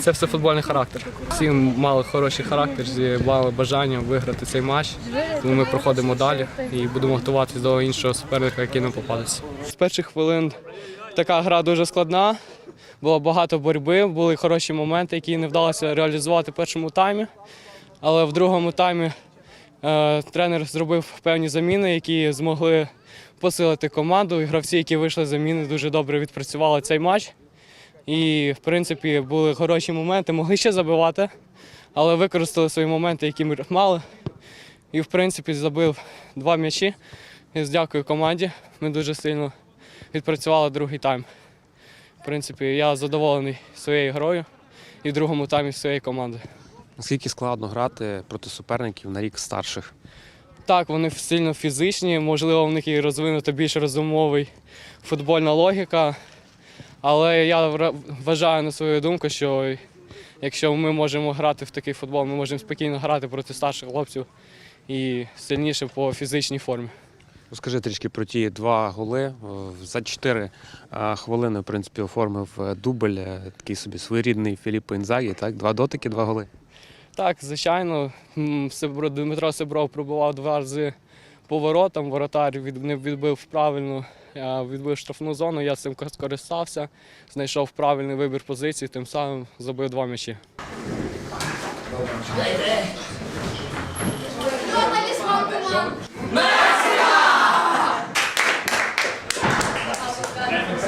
Це все футбольний характер. Всі мали хороший характер, всі мали бажання виграти цей матч. Тому ми проходимо далі і будемо готуватися до іншого суперника, який нам попадеться. З перших хвилин така гра дуже складна. Було багато боротьби, були хороші моменти, які не вдалося реалізувати в першому таймі. Але в другому таймі тренер зробив певні заміни, які змогли посилити команду. І гравці, які вийшли з заміни, дуже добре відпрацювали цей матч. І, в принципі, були хороші моменти, могли ще забивати, але використали свої моменти, які ми мали. І, в принципі, забив два м'ячі. Дякую команді. Ми дуже сильно відпрацювали другий тайм. В принципі, я задоволений своєю грою і в другому таймі своєї команди. Наскільки складно грати проти суперників на рік старших? Так, вони сильно фізичні, можливо, в них і розвинута більш розумовий футбольна логіка. Але я вважаю на свою думку, що якщо ми можемо грати в такий футбол, ми можемо спокійно грати проти старших хлопців і сильніше по фізичній формі. Розкажи трішки про ті два голи. Е, За чотири е, хвилини, в принципі, оформив е, дубль, такий собі своєрідний Філіппо Інзагі, так? Два дотики, два голи. Так, звичайно, Дмитро Сибров пробував два рази по воротам. Воротар не відбив правильно, відбив штрафну зону. Я цим скористався, знайшов правильний вибір позиції, тим самим забив два м'ячі.